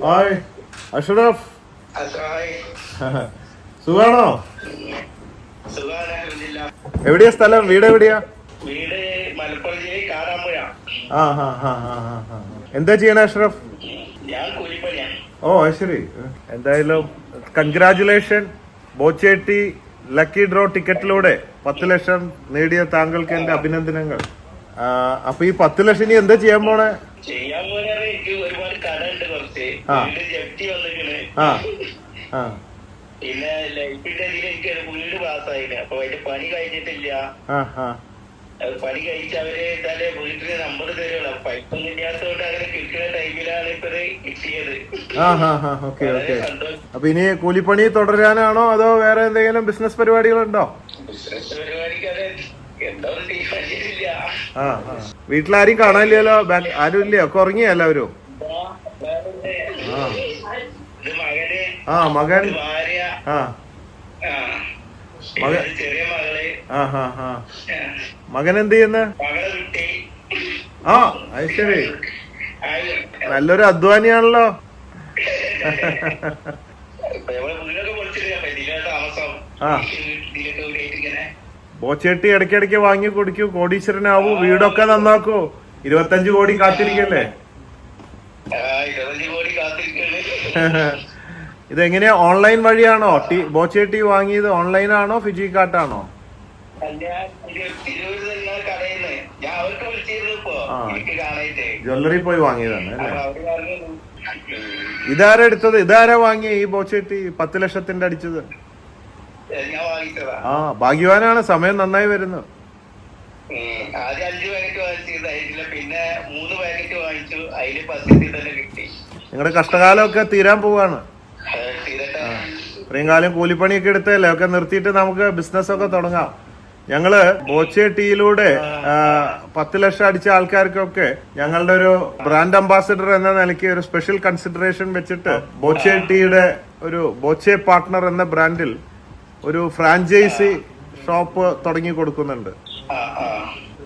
Hi Ashraf. സുഖാണോ. എവിടെയാ സ്ഥലം? വീട് എവിടെയാ? വീട് മലപ്പുറം ജില്ലയിൽ കാടാമ്പുഴ. ആ ഹാ ഹാ ഹാ ഹാ ഹാ എന്താ ചെയ്യണേ അഷ്റഫ്? ഓ അശ്വരി ശരി. എന്തായാലും കൺഗ്രാചുലേഷൻ ബോച്ചേട്ടി ലക്കി ഡ്രോ ടിക്കറ്റിലൂടെ പത്ത് ലക്ഷം നേടിയ താങ്കൾക്ക് എന്റെ അഭിനന്ദനങ്ങൾ. അപ്പൊ ഈ പത്ത് ലക്ഷം ഇനി എന്താ ചെയ്യാൻ പോണേ? ജപ്തി വന്നിക്കണ് പിന്നെ ലൈഫിന്റെ ഇതിൽ എനിക്ക് വീട് പാസ്സായില്ല അപ്പൊ അതിന്റെ പണി കഴിഞ്ഞിട്ടില്ല. പണി കഴിച്ച് അവർ എന്തായാലും വീട്ടിൽ നമ്പർ തരുള്ളൂ അപ്പൊ ഇപ്പം ഇല്ലാത്തതുകൊണ്ട് അങ്ങനെ കിട്ടുന്ന ടൈമിലാണ് ഇപ്പൊ കിട്ടിയത്. അപ്പൊ ഇനി കൂലിപ്പണി തുടരാനാണോ അതോ വേറെ എന്തെങ്കിലും ബിസിനസ് പരിപാടികളുണ്ടോ? ബിസിനസ് പരിപാടിക്ക് അത്. വീട്ടിലാരും കാണാനില്ലല്ലോ? ആരും ഇല്ല ഒക്കെ ഉറങ്ങിയ എല്ലാവരും? ആ. മകൻ ആ മകൻ. ആ. ഹാ ഹാ. മകൻ എന്ത് ചെയ്യുന്ന? ആ അത് ശരി. നല്ലൊരു അധ്വാനിയാണല്ലോ. ബോച്ചേട്ടി ഇടയ്ക്കിടയ്ക്ക് വാങ്ങി കുടിക്കൂ. കോടീശ്വരനാവൂ. വീടൊക്കെ നന്നാക്കൂ. ഇരുപത്തഞ്ച് കോടി കാത്തിരിക്കല്ലേ ആ, ഇരുപത്തഞ്ച് കോടി കാത്തിരിക്കുന്നു ഇതെങ്ങനെയാ? ഓൺലൈൻ വഴിയാണോ? ടി ബോച്ചേട്ടി വാങ്ങിയത് ഓൺലൈൻ ആണോ ഫിജി കാട്ടാണോ ജ്വല്ലറി പോയി വാങ്ങിയതാണ് അല്ലേ. ഇതാരാ എടുത്തത്? ഇതാരാ വാങ്ങിയ ഈ ബോച്ചേട്ടി പത്ത് ലക്ഷത്തിന്റെ അടിച്ചത്? ആ ഭാഗ്യവാനാണ്. സമയം നന്നായി വരുന്നു. ആദ്യം അഞ്ച് പാക്കറ്റ് വാങ്ങിച്ചത് അതില്ല പിന്നെ മൂന്ന് പാക്കറ്റ് വാങ്ങിച്ചു. അതിൽ പത്തിന്റെ തന്നെ നിങ്ങളുടെ കഷ്ടകാലമൊക്കെ തീരാൻ പോവാണ്. ഇത്രയും കാലം കൂലിപ്പണിയൊക്കെ എടുത്തല്ലേ ഒക്കെ നിർത്തിയിട്ട് നമുക്ക് ബിസിനസ് ഒക്കെ തുടങ്ങാം. ഞങ്ങൾ ബോച്ചെ ടീയിലൂടെ പത്ത് ലക്ഷം അടിച്ച ആൾക്കാർക്കൊക്കെ ഞങ്ങളുടെ ഒരു ബ്രാൻഡ് അംബാസിഡർ എന്ന നിലയ്ക്ക് ഒരു സ്പെഷ്യൽ കൺസിഡറേഷൻ വെച്ചിട്ട് ബോച്ചേട്ടിയുടെ ഒരു ബോച്ചെ പാർട്ട്ണർ എന്ന ബ്രാൻഡിൽ ഒരു ഫ്രാഞ്ചൈസി ഷോപ്പ് തുടങ്ങി കൊടുക്കുന്നുണ്ട്.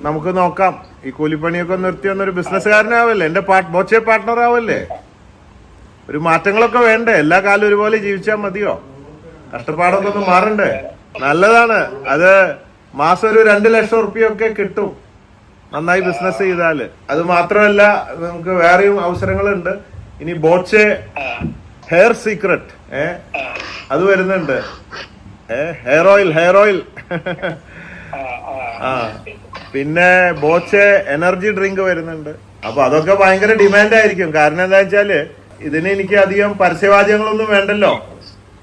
നമുക്ക് നോക്കാം. ഈ കൂലിപ്പണിയൊക്കെ നിർത്തി വന്നൊരു ബിസിനസ്സുകാരനാവല്ലേ എന്റെ ബോച്ചെ പാർട്ട്ണർ ആവല്ലേ? ഒരു മാറ്റങ്ങളൊക്കെ വേണ്ടേ? എല്ലാ കാലം ഒരുപോലെ ജീവിച്ചാൽ മതിയോ? കഷ്ടപ്പാടൊക്കെ ഒന്ന് മാറണ്ടേ? നല്ലതാണ്. അത് മാസം ഒരു രണ്ട് ലക്ഷം റുപ്യൊക്കെ കിട്ടും നന്നായി ബിസിനസ് ചെയ്താൽ. അത് മാത്രമല്ല നമുക്ക് വേറെയും അവസരങ്ങളുണ്ട്. ഇനി ബോച്ചെ ഹെയർ സീക്രട്ട് ഏ? അത് വരുന്നുണ്ട്. ഏ? ഹെയർ ഓയിൽ ഹെയർ ഓയിൽ ആ പിന്നെ ബോച്ചെ എനർജി ഡ്രിങ്ക് വരുന്നുണ്ട്. അപ്പൊ അതൊക്കെ ഭയങ്കര ഡിമാൻഡ് ആയിരിക്കും. കാരണം എന്താ വെച്ചാൽ ഇതിന് എനിക്ക് അധികം പരസ്യവാചകങ്ങളൊന്നും വേണ്ടല്ലോ.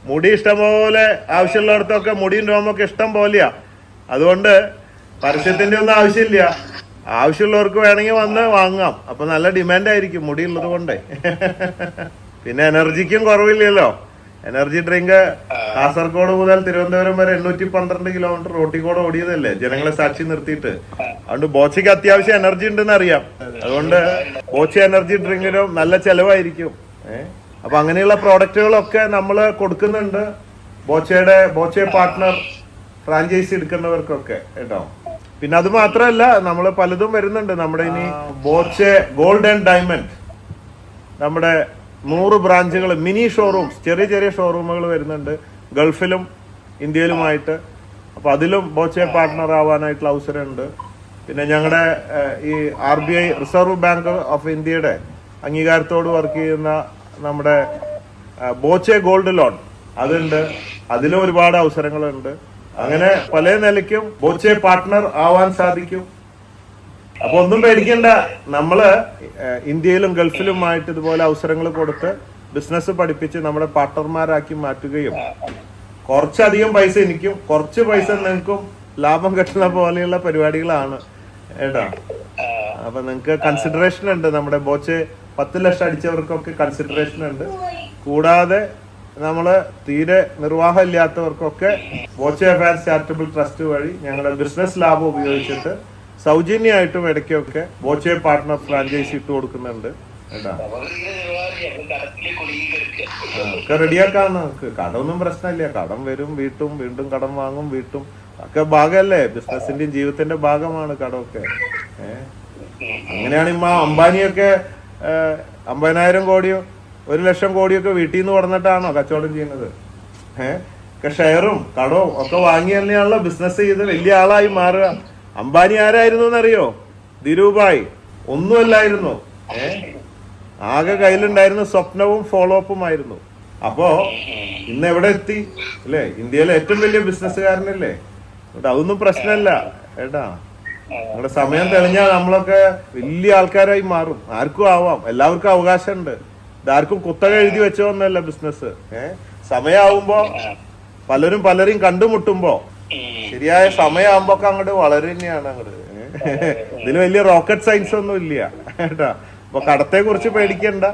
മുടി ഇഷ്ടംപോലെ ആവശ്യമുള്ളിടത്തൊക്കെ മുടിയും രോമൊക്കെ ഇഷ്ടം പോലെയാ. അതുകൊണ്ട് പരസ്യത്തിന്റെ ഒന്നും ആവശ്യമില്ല. ആവശ്യമുള്ളവർക്ക് വേണമെങ്കിൽ വന്ന് വാങ്ങാം. അപ്പൊ നല്ല ഡിമാൻഡ് ആയിരിക്കും മുടി കൊണ്ടേ. പിന്നെ എനർജിക്കും കുറവില്ലല്ലോ. എനർജി ഡ്രിങ്ക് കാസർഗോഡ് മുതൽ തിരുവനന്തപുരം വരെ എണ്ണൂറ്റി പന്ത്രണ്ട് കിലോമീറ്റർ റോട്ടിൽ കൂടെ ഓടിയതല്ലേ? ജനങ്ങളെ സാക്ഷി നിർത്തിയിട്ട്. അതുകൊണ്ട് ബോച്ചയ്ക്ക് അത്യാവശ്യം എനർജി ഉണ്ടെന്ന് അറിയാം. അതുകൊണ്ട് ബോച്ച എനർജി ഡ്രിങ്കിനും നല്ല ചെലവായിരിക്കും. ഏഹ് അപ്പൊ അങ്ങനെയുള്ള പ്രോഡക്റ്റുകളൊക്കെ നമ്മൾ കൊടുക്കുന്നുണ്ട്. ബോച്ചയുടെ ബോച്ച പാർട്ട്ണർ ഫ്രാഞ്ചൈസി എടുക്കുന്നവർക്കൊക്കെ കേട്ടോ. പിന്നെ അത് മാത്രമല്ല നമ്മൾ പലതും വരുന്നുണ്ട്. നമ്മുടെ ഇനി ബോച്ച ഗോൾഡ് ആൻഡ് ഡയമണ്ട്. നമ്മുടെ നൂറ് ബ്രാഞ്ചുകൾ മിനി ഷോറൂംസ് ചെറിയ ചെറിയ ഷോറൂമുകൾ വരുന്നുണ്ട്. ഗൾഫിലും ഇന്ത്യയിലുമായിട്ട്. അപ്പൊ അതിലും ബോച്ചെ പാർട്ട്ണർ ആവാനായിട്ടുള്ള അവസരമുണ്ട്. പിന്നെ ഞങ്ങളുടെ ഈ R B I Reserve Bank of ഇന്ത്യയുടെ അംഗീകാരത്തോട് വർക്ക് ചെയ്യുന്ന നമ്മുടെ ബോച്ചെ ഗോൾഡ് ലോൺ അതുണ്ട്. അതിലും ഒരുപാട് അവസരങ്ങളുണ്ട്. അങ്ങനെ പല നിലയ്ക്കും ബോച്ചെ പാർട്ട്ണർ ആവാൻ സാധിക്കും. അപ്പൊ ഒന്നും പേടിക്കണ്ട. നമ്മൾ ഇന്ത്യയിലും ഗൾഫിലുമായിട്ട് ഇതുപോലെ അവസരങ്ങൾ കൊടുത്ത് ബിസിനസ് പഠിപ്പിച്ച് നമ്മുടെ പാർട്ട്ണർമാരാക്കി മാറ്റുകയും കുറച്ചധികം പൈസ എനിക്കും കുറച്ച് പൈസ നിങ്ങൾക്കും ലാഭം കിട്ടുന്ന പോലെയുള്ള പരിപാടികളാണ് ഏട്ടാ. അപ്പൊ നിങ്ങക്ക് കൺസിഡറേഷൻ ഉണ്ട്. നമ്മുടെ ബോച്ച് പത്ത് ലക്ഷം അടിച്ചവർക്കൊക്കെ കൺസിഡറേഷൻ ഉണ്ട്. കൂടാതെ നമ്മൾ തീരെ നിർവാഹം ഇല്ലാത്തവർക്കൊക്കെ ബോച്ച് അഫയർ ചാരിറ്റബിൾ ട്രസ്റ്റ് വഴി ഞങ്ങളുടെ ബിസിനസ് ലാഭം ഉപയോഗിച്ചിട്ട് സൗജന്യമായിട്ടും ഇടയ്ക്കൊക്കെ ബോച്ചെ പാർട്ട്ണർ ഫ്രാഞ്ചൈസി ഇട്ട് കൊടുക്കുന്നുണ്ട്. ഒക്കെ റെഡിയാക്കാം നമുക്ക്. കടമൊന്നും പ്രശ്നമില്ല. കടം വരും വീട്ടും വീണ്ടും കടം വാങ്ങും വീട്ടും. ഒക്കെ ഭാഗമല്ലേ? ബിസിനസിന്റെയും ജീവിതത്തിന്റെ ഭാഗമാണ് കടമൊക്കെ. ഏഹ് അങ്ങനെയാണ് ഇമ്മ അംബാനിയൊക്കെ അമ്പതിനായിരം കോടിയോ ഒരു ലക്ഷം കോടിയൊക്കെ വീട്ടിൽ നിന്ന് കൊടുന്നിട്ടാണോ കച്ചവടം ചെയ്യുന്നത്? ഏഹ് ഷെയറും കടവും ഒക്കെ വാങ്ങി തന്നെയാണല്ലോ ബിസിനസ് ചെയ്ത് വലിയ ആളായി മാറുക. അംബാനി ആരായിരുന്നു എന്നറിയോ? ധിരൂഭായ്. ഒന്നുമല്ലായിരുന്നു. ആകെ കയ്യിലുണ്ടായിരുന്ന സ്വപ്നവും ഫോളോ അപ്പുമായിരുന്നു അപ്പോ ഇന്ന് എവിടെ എത്തി? അല്ലേ? ഇന്ത്യയിലെ ഏറ്റവും വലിയ ബിസിനസ്സുകാരനല്ലേ? അതൊന്നും പ്രശ്നമല്ല. ഏട്ടാ നിങ്ങളുടെ സമയം തെളിഞ്ഞാൽ നമ്മളൊക്കെ വലിയ ആൾക്കാരായി മാറും. ആർക്കും ആവാം. എല്ലാവർക്കും അവകാശമുണ്ട്. ഇതാർക്കും കുത്തക എഴുതി വെച്ചോന്നല്ല ബിസിനസ് ഏഹ് സമയമാവുമ്പോ പലരും പലരെയും കണ്ടുമുട്ടുമ്പോ ശരിയായ സമയമാകുമ്പോ ഒക്കെ അങ്ങോട്ട് വളരെ തന്നെയാണ് അങ്ങോട്ട് ഇതിന് വലിയ റോക്കറ്റ് സയൻസ് ഒന്നും ഇല്ല. കേട്ടാ. അപ്പൊ കടത്തെ കുറിച്ച് പേടിക്കണ്ട.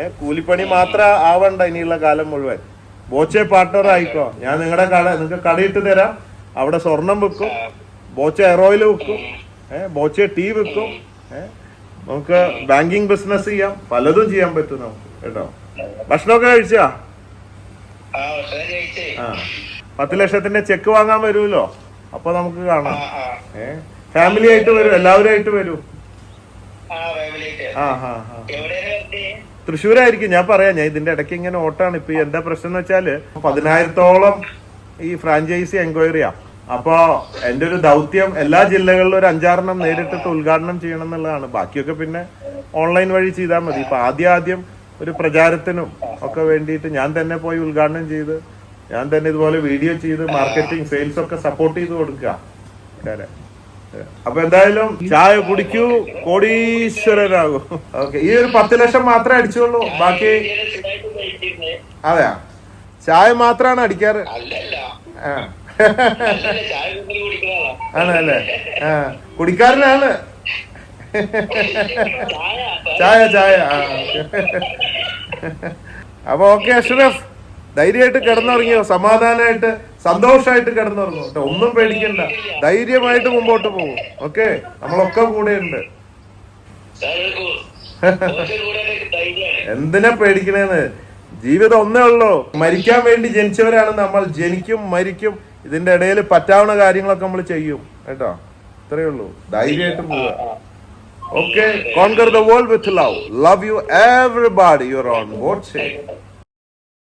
ഏഹ് കൂലിപ്പണി മാത്രം ആവണ്ട ഇനിയുള്ള കാലം മുഴുവൻ. ബോച്ചെ പാർട്ണർ ആയിക്കോ ഞാൻ നിങ്ങളുടെ കട നിങ്ങൾക്ക് കടയിട്ട് തരാം. അവിടെ സ്വർണം വെക്കും ബോച്ച എയറോയിൽ വെക്കും ഏഹ് ബോച്ച ടീ വെക്കും ഏഹ് നമുക്ക് ബാങ്കിങ് ബിസിനസ് ചെയ്യാം. പലതും ചെയ്യാൻ പറ്റും നമുക്ക്. കേട്ടോ. ഭക്ഷണമൊക്കെ കഴിച്ചേ. ആ. പത്ത് ലക്ഷത്തിന്റെ ചെക്ക് വാങ്ങാൻ വരുമല്ലോ? അപ്പൊ നമുക്ക് കാണാം. ഏ? ഫാമിലി ആയിട്ട് വരും എല്ലാവരും ആയിട്ട് വരൂ. ആ ഹാ ഹാ തൃശ്ശൂരായിരിക്കും ഞാൻ പറയാം. ഞാൻ ഇതിന്റെ ഇടയ്ക്ക് ഇങ്ങനെ ഓട്ടാണ് ഇപ്പൊ എന്താ പ്രശ്നം എന്ന് വെച്ചാൽ പതിനായിരത്തോളം ഈ ഫ്രാഞ്ചൈസി എൻക്വയറിയാ അപ്പോ എന്റെ ഒരു ദൗത്യം എല്ലാ ജില്ലകളിലും ഒരു അഞ്ചാറെണ്ണം നേരിട്ടിട്ട് ഉദ്ഘാടനം ചെയ്യണം എന്നുള്ളതാണ്. ബാക്കിയൊക്കെ പിന്നെ ഓൺലൈൻ വഴി ചെയ്താൽ മതി. ഇപ്പൊ ആദ്യം ആദ്യം ഒരു പ്രചാരത്തിനും ഒക്കെ വേണ്ടിയിട്ട് ഞാൻ തന്നെ പോയി ഉദ്ഘാടനം ചെയ്ത് ഞാൻ തന്നെ ഇതുപോലെ വീഡിയോ ചെയ്ത് മാർക്കറ്റിംഗ് സെയിൽസ് ഒക്കെ സപ്പോർട്ട് ചെയ്ത് കൊടുക്കുക. അപ്പൊ എന്തായാലും ചായ കുടിക്കൂ. കോടീശ്വരനാകൂ. ഓക്കെ. ഈ ഒരു പത്ത് ലക്ഷം മാത്രമേ അടിച്ചുള്ളൂ. ബാക്കി അതെയാ? ചായ മാത്രാണ് അടിക്കാറ്? ആണല്ലേ? ആ. കുടിക്കാരനാണ് ചായ. ചായ ചായ. ആ. അപ്പൊ ഓക്കെ അഷ്റഫ്. ധൈര്യമായിട്ട് കിടന്നുറങ്ങിയോ? സമാധാനമായിട്ട് സന്തോഷമായിട്ട് കിടന്നുറങ്ങും കേട്ടോ ഒന്നും പേടിക്കണ്ട. ധൈര്യമായിട്ട് മുമ്പോട്ട് പോകും. ഓക്കെ? നമ്മളൊക്കെ കൂടെ ഉണ്ട് എന്തിനാ പേടിക്കണേന്ന്? ജീവിതം ഒന്നേ ഉള്ളൂ. മരിക്കാൻ വേണ്ടി ജനിച്ചവരാണ് നമ്മൾ. ജനിക്കും മരിക്കും ഇതിന്റെ ഇടയിൽ പറ്റാവുന്ന കാര്യങ്ങളൊക്കെ നമ്മൾ ചെയ്യും. കേട്ടോ? ഇത്രയേ ഉള്ളൂ. ധൈര്യമായിട്ട് പോവുക. Okay? Conquer the world with love love you everybody your on boat